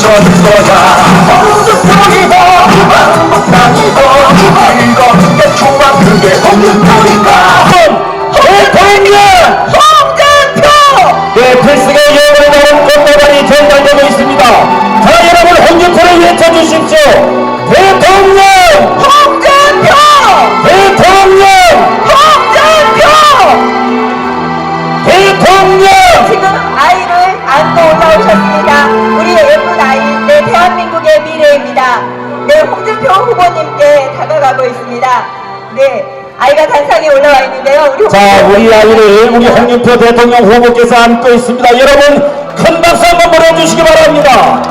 거야 홍준표이고 한국당이고 이거 대충만 그게 홍준표니까 우리 아이를 우리 홍준표 대통령 후보께서 안고 있습니다. 여러분, 큰 박수 한번 보내주시기 바랍니다.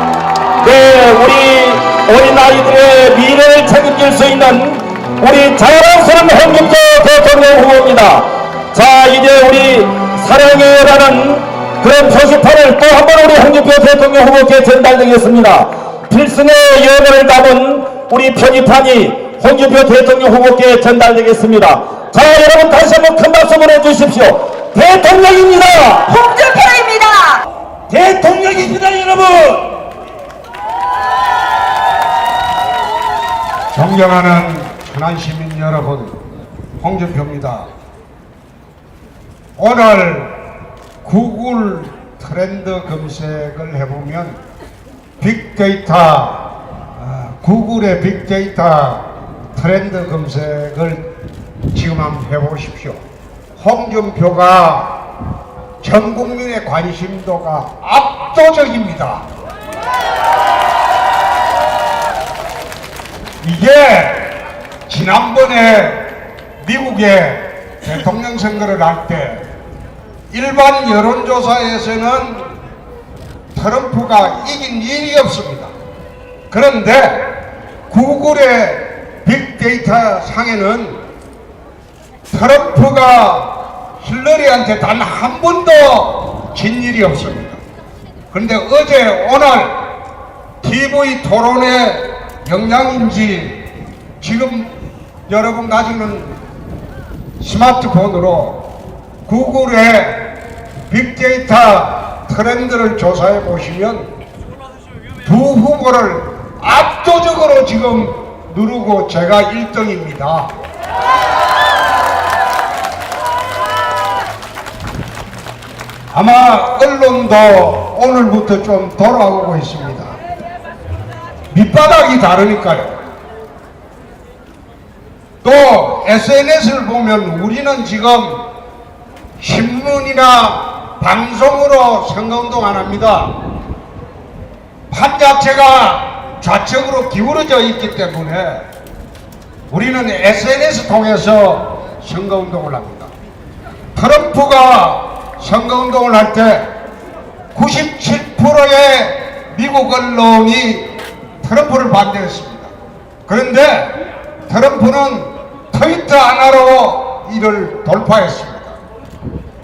네, 우리 어린 아이들의 미래를 책임질 수 있는 우리 자랑스러운 홍준표 대통령 후보입니다. 자, 이제 우리 사랑해요라는 그런 표시판을 또 한 번 우리 홍준표 대통령 후보께 전달되겠습니다. 필승의 예언을 담은 우리 표지판이 홍준표 대통령 후보께 전달되겠습니다. 자, 여러분 다시 한번 큰 박수 보내주십시오. 대통령입니다. 홍준표입니다. 대통령입니다, 여러분. 존경하는 천안 시민 여러분, 홍준표입니다. 오늘 구글 트렌드 검색을 해보면 빅데이터, 아, 구글의 빅데이터 트렌드 검색을 지금 한번 해보십시오. 홍준표가 전 국민의 관심도가 압도적입니다. 이게 지난번에 미국의 대통령 선거를 할 때 일반 여론조사에서는 트럼프가 이긴 일이 없습니다. 그런데 구글의 빅데이터 상에는 트럼프가 힐러리한테 단 한 번도 진 일이 없습니다. 그런데 어제 오늘 TV 토론의 영향인지 지금 여러분 가지는 스마트폰으로 구글의 빅데이터 트렌드를 조사해 보시면 두 후보를 압도적으로 지금 누르고 제가 1등입니다. 아마 언론도 오늘부터 좀 돌아오고 있습니다. 밑바닥이 다르니까요. 또 SNS를 보면 우리는 지금 신문이나 방송으로 선거운동 안 합니다. 판 자체가 좌측으로 기울어져 있기 때문에 우리는 SNS 통해서 선거운동을 합니다. 트럼프가 선거운동을 할 때 97%의 미국 언론이 트럼프를 반대했습니다. 그런데 트럼프는 트위터 하나로 이를 돌파했습니다.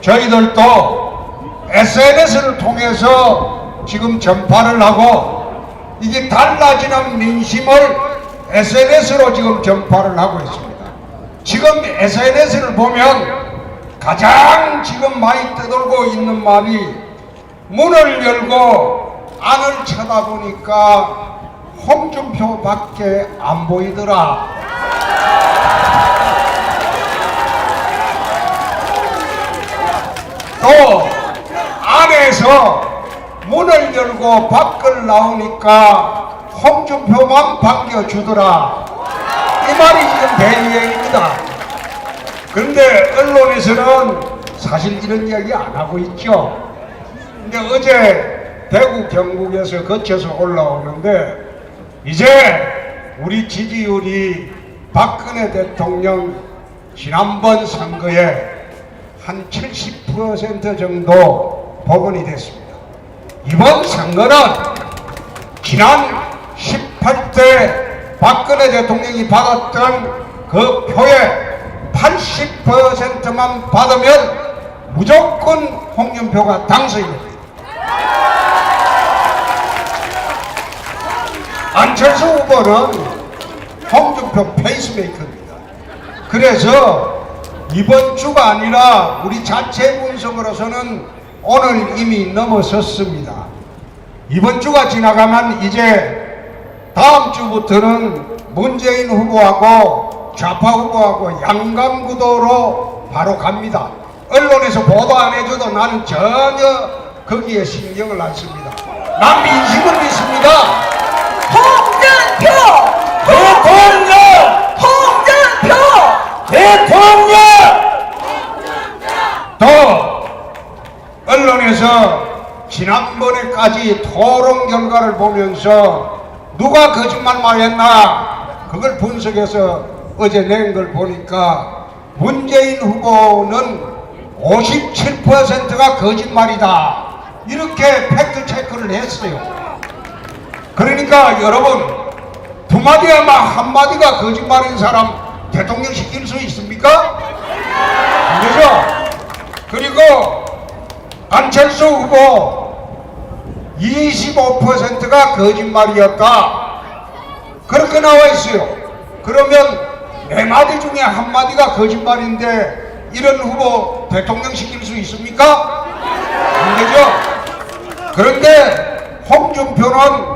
저희들도 SNS를 통해서 지금 전파를 하고 이게 달라지는 민심을 SNS로 지금 전파를 하고 있습니다. 지금 SNS를 보면 가장 지금 많이 떠돌고 있는 말이 문을 열고 안을 쳐다보니까 홍준표밖에 안 보이더라. 또 안에서 문을 열고 밖을 나오니까 홍준표만 반겨주더라. 이 말이 지금 대유행입니다. 그런데 언론에서는 사실 이런 이야기 안 하고 있죠. 근데 어제 대구 경북에서 거쳐서 올라오는데 이제 우리 지지율이 박근혜 대통령 지난번 선거에 한 70% 정도 복원이 됐습니다. 이번 선거는 지난 18대 박근혜 대통령이 받았던 그 표의 80%만 받으면 무조건 홍준표가 당선이 됩니다. 안철수 후보는 홍준표 페이스메이커입니다. 그래서 이번 주가 아니라 우리 자체 분석으로서는 오늘 이미 넘어섰습니다. 이번 주가 지나가면 이제 다음 주부터는 문재인 후보하고 좌파 후보하고 양강구도로 바로 갑니다. 언론에서 보도 안 해줘도 나는 전혀 거기에 신경을 안 씁니다. 난 민심을 믿습니다. 홍준표! 대통령! 홍준표! 대통령! 또 언론에서 지난번에까지 토론 결과를 보면서 누가 거짓말 말했나 그걸 분석해서 어제 낸 걸 보니까 문재인 후보는 57%가 거짓말이다 이렇게 팩트 체크를 했어요 그러니까 여러분 두 마디 아마 한 마디가 거짓말인 사람 대통령 시킬 수 있습니까? 안 되죠? 그리고 안철수 후보 25%가 거짓말이었다. 그렇게 나와 있어요. 그러면 네 마디 중에 한 마디가 거짓말인데 이런 후보 대통령 시킬 수 있습니까? 안 되죠? 그런데 홍준표는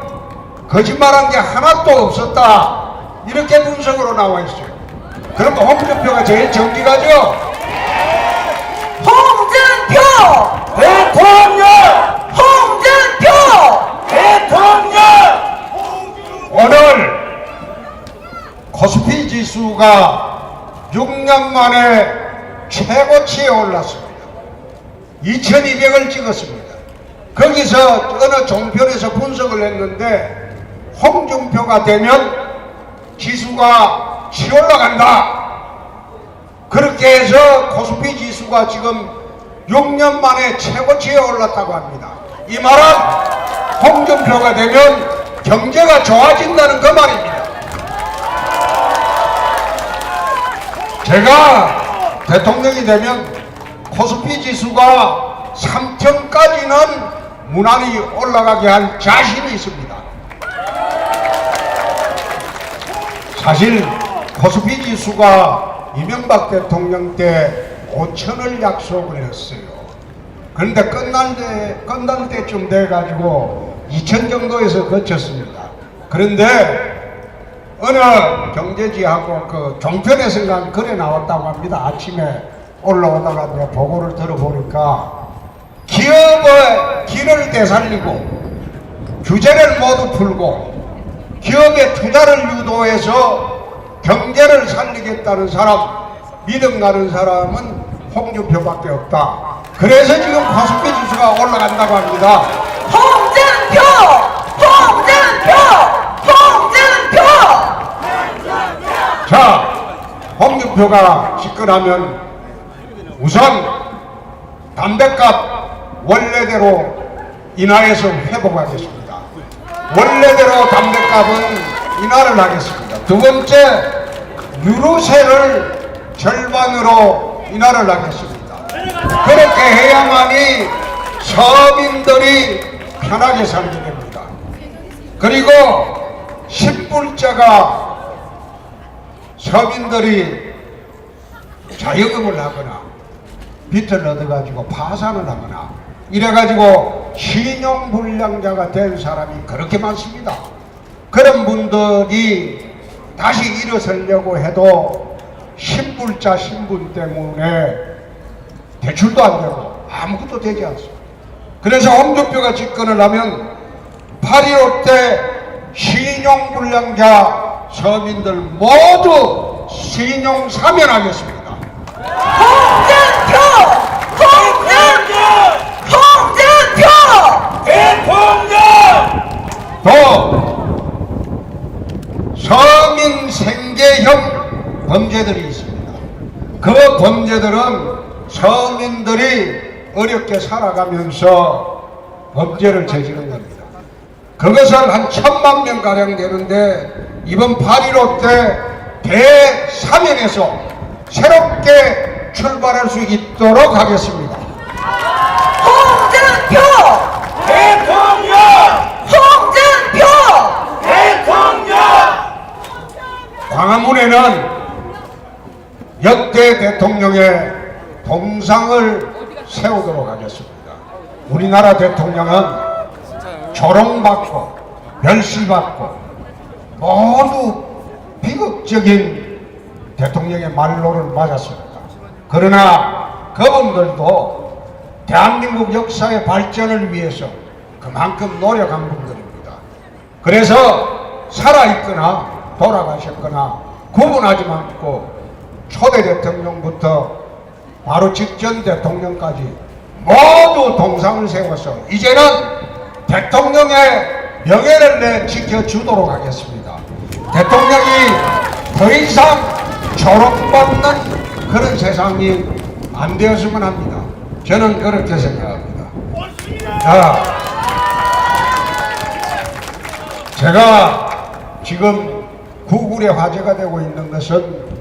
거짓말한 게 하나도 없었다. 이렇게 분석으로 나와 있어요. 그럼 홍준표가 제일 정직하죠? 홍준표! 대통령! 홍준표! 대통령! 오늘 코스피 지수가 6년 만에 최고치에 올랐습니다. 2200을 찍었습니다. 거기서 어느 종편에서 분석을 했는데 홍준표가 되면 지수가 치 올라간다. 그렇게 해서 코스피 지수가 지금 6년 만에 최고치에 올랐다고 합니다. 이 말은 홍준표가 되면 경제가 좋아진다는 그 말입니다. 제가 대통령이 되면 코스피 지수가 3천까지는 무난히 올라가게 할 자신이 있습니다. 사실 코스피 지수가 이명박 대통령 때 5천을 약속을 했어요. 그런데 끝날 때, 끝날 때쯤 돼가지고 2천 정도에서 거쳤습니다. 그런데 어느 경제지하고 그 종편에서가 글에 나왔다고 합니다. 아침에 올라오다가 이제 보고를 들어보니까 기업의 길을 되살리고 규제를 모두 풀고 기업의 투자를 유도해서 경제를 살리겠다는 사람 믿음 가는 사람은 홍준표밖에 없다. 그래서 지금 코스피 지수가 올라간다고 합니다. 홍준표! 홍준표! 홍준표! 자, 홍준표가 집권하면 우선 담배값 원래대로 인하해서 회복하겠습니다. 원래대로 담배값은 인하를 하겠습니다. 두 번째, 유류세를 절반으로 인하를 하겠습니다. 그렇게 해야만이 서민들이 편하게 살게 됩니다. 그리고 신불자가 서민들이 자영업을 하거나 빚을 얻어가지고 파산을 하거나 이래가지고 신용불량자가 된 사람이 그렇게 많습니다. 그런 분들이 다시 일어서려고 해도 신불자 신분 때문에 대출도 안 되고 아무것도 되지 않습니다. 그래서 홍준표가 집권을 하면 8.15때 신용불량자 서민들 모두 신용 사면하겠습니다. 홍준표! 홍준표! 홍준표! 대통령! 또 서민 생계형 범죄들이 있습니다. 그 범죄들은 서민들이 어렵게 살아가면서 범죄를 저지른 겁니다. 그것은 한 천만 명 가량 되는데 이번 8.15 때 대사면에서 새롭게 출발할 수 있도록 하겠습니다. 홍준표! 대통령! 홍준표! 대통령! 광화문에는 역대 대통령의 동상을 세우도록 하겠습니다. 우리나라 대통령은 조롱받고 멸시받고 모두 비극적인 대통령의 말로를 맞았습니다. 그러나 그분들도 대한민국 역사의 발전을 위해서 그만큼 노력한 분들입니다. 그래서 살아있거나 돌아가셨거나 구분하지 않고 초대 대통령부터 바로 직전 대통령까지 모두 동상을 세워서 이제는 대통령의 명예를 내 지켜주도록 하겠습니다. 대통령이 더 이상 조롱받는 그런 세상이 안 되었으면 합니다. 저는 그렇게 생각합니다. 자, 제가 지금 구글에 화제가 되고 있는 것은 어,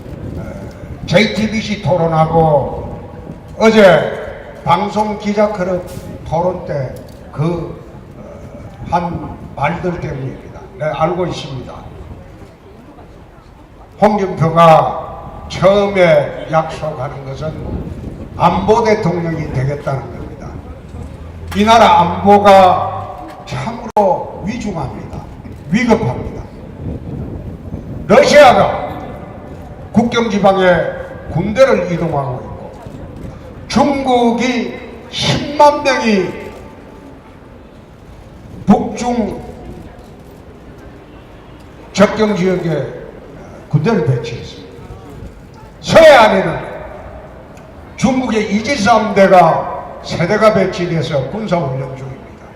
JTBC 토론하고 어제 방송 기자 클럽 토론 때 그 한 말들 때문입니다. 네, 알고 있습니다. 홍준표가 처음에 약속하는 것은 안보 대통령이 되겠다는 겁니다. 이 나라 안보가 참으로 위중합니다. 위급합니다. 러시아가 국경지방에 군대를 이동하고 있고 중국이 10만 명이 북중 접경 지역에 군대를 배치했습니다. 서해안에는 중국의 이지스함대가 세대가 배치돼서 군사훈련 중입니다.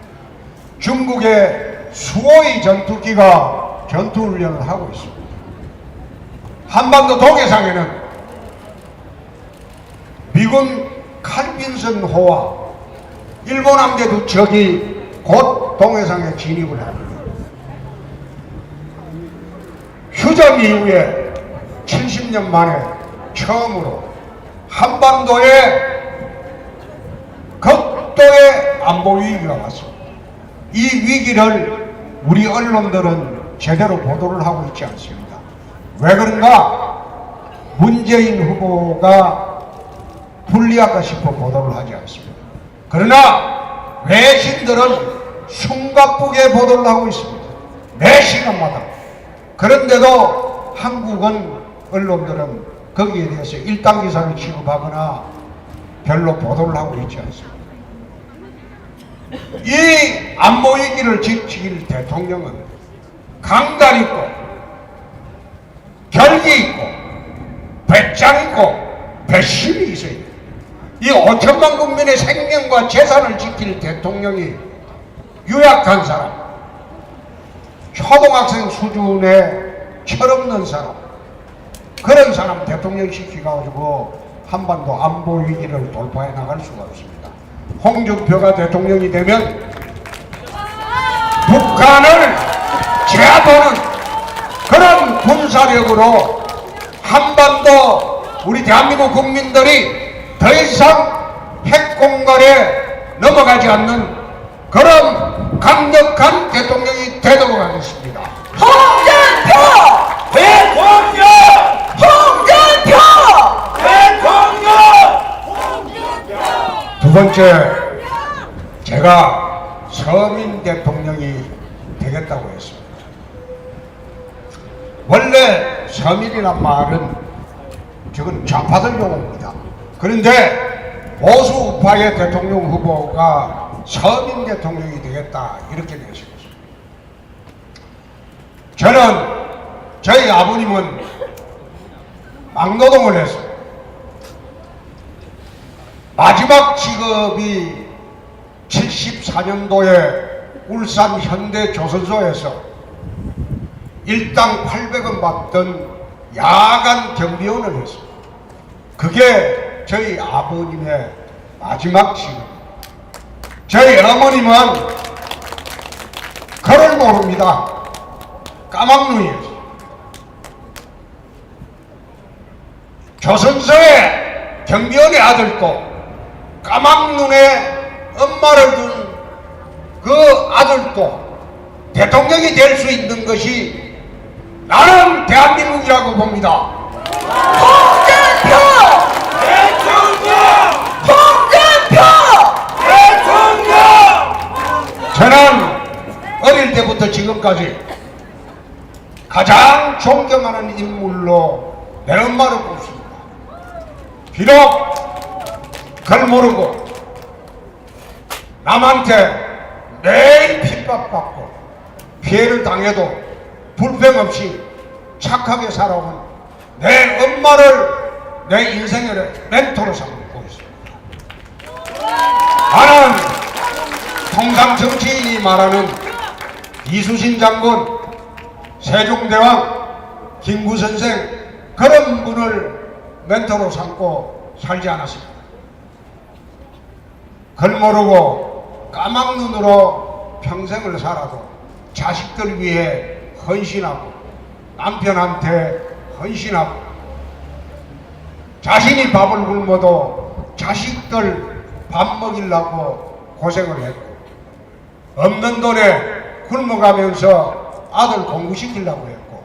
중국의 수호의 전투기가 전투훈련을 하고 있습니다. 한반도 동해상에는 미군 칼빈슨 호와 일본 함대 두 척이 곧 동해상에 진입을 합니다. 휴전 이후에 70년 만에 처음으로 한반도에 극도의 안보 위기가 왔습니다. 이 위기를 우리 언론들은 제대로 보도를 하고 있지 않습니다. 왜 그런가? 문재인 후보가 불리할까 싶어 보도를 하지 않습니다. 그러나 외신들은 숨가쁘게 보도를 하고 있습니다. 매 시간마다. 그런데도 한국은 언론들은 거기에 대해서 일당 기사를 취급하거나 별로 보도를 하고 있지 않습니다. 이 안보 위기를 지킬 대통령은 강단 있고 결기 있고 배짱 있고 배심이 있어야 돼요. 이 5천만 국민의 생명과 재산을 지킬 대통령이 유약한 사람, 초등학생 수준의 철없는 사람, 그런 사람 대통령 시켜가지고 한반도 안보 위기를 돌파해 나갈 수가 없습니다. 홍준표가 대통령이 되면 북한을 제압하는 그런 군사력으로 한반도 우리 대한민국 국민들이 더 이상 핵공갈에 넘어가지 않는 그런 강력한 대통령이 되도록 하겠습니다. 홍준표! 대통령! 홍준표! 대통령! 두 번째, 제가 서민 대통령이 되겠다고 했습니다. 원래 서민이란 말은 지금 좌파들 용어입니다. 그런데 보수 우파의 대통령 후보가 서민 대통령이 되겠다 이렇게 내세웠습니다. 저는 저희 아버님은 막노동을 했어요. 마지막 직업이 74년도에 울산 현대 조선소에서 일당 800원 받던 야간 경비원을 했습니다. 그게 저희 아버님의 마지막 직업입니다. 저희 어머님은 그걸 모릅니다. 까막눈이었어요. 조선소의 경비원의 아들도 까막눈에 엄마를 둔 그 아들도 대통령이 될 수 있는 것이 나는 대한민국이라고 봅니다. 홍준표! 대통령! 저는 때부터 지금까지 가장 존경하는 인물로 내 엄마를 꼽습니다. 비록 글 모르고 남한테 매일 핍박받고 피해를 당해도 불평 없이 착하게 살아온 내 엄마를 내 인생의 멘토로 삼고 있습니다. 나는 통상 정치인이 말하는 이수신 장군, 세종대왕, 김구 선생 그런 분을 멘토로 삼고 살지 않았습니다. 글 모르고 까막 눈으로 평생을 살아도 자식들 위해 헌신하고 남편한테 헌신하고 자신이 밥을 굶어도 자식들 밥 먹이려고 고생을 했고 없는 돈에 굶어가면서 아들 공부시키려고 했고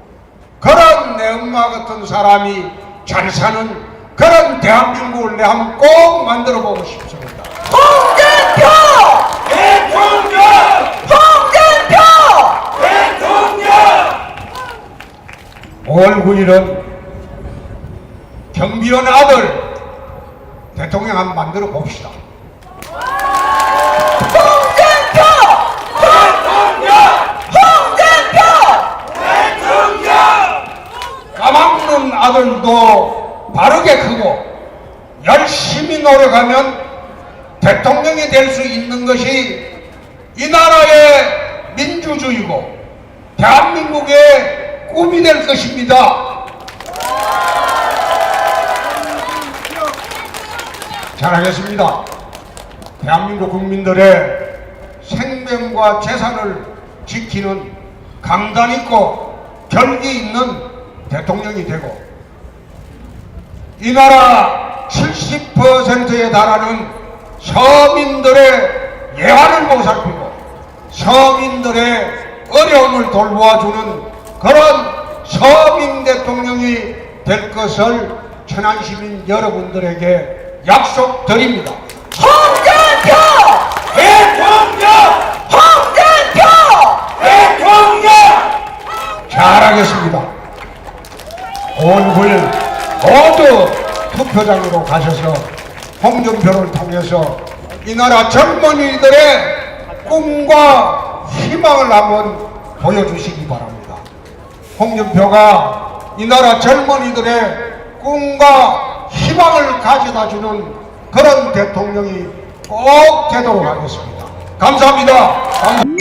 그런 내 엄마 같은 사람이 잘 사는 그런 대한민국을 내 한번 꼭 만들어 보고 싶습니다. 홍준표! 대통령! 홍준표! 대통령! 5월 9일은 경비원 아들 대통령 한번 만들어 봅시다. 홍준표! 홍준표! 까막눈 아들도 바르게 크고 열심히 노력하면 대통령이 될 수 있는 것이 이 나라의 민주주의고 대한민국의 꿈이 될 것입니다. 잘하겠습니다. 대한민국 국민들의 생명과 재산을 지키는 강단 있고 결기 있는 대통령이 되고 이 나라 70%에 달하는 서민들의 예환을 보살피고 서민들의 어려움을 돌보아주는 그런 서민 대통령이 될 것을 천안 시민 여러분들에게 약속드립니다. 홍준표! 대통령! 홍준표! 대통령! 잘하겠습니다. 5월 9일 모두 투표장으로 가셔서 홍준표를 통해서 이 나라 젊은이들의 꿈과 희망을 한번 보여주시기 바랍니다. 홍준표가 이 나라 젊은이들의 꿈과 희망을 가져다 주는 그런 대통령이 꼭 되도록 하겠습니다. 감사합니다. 감-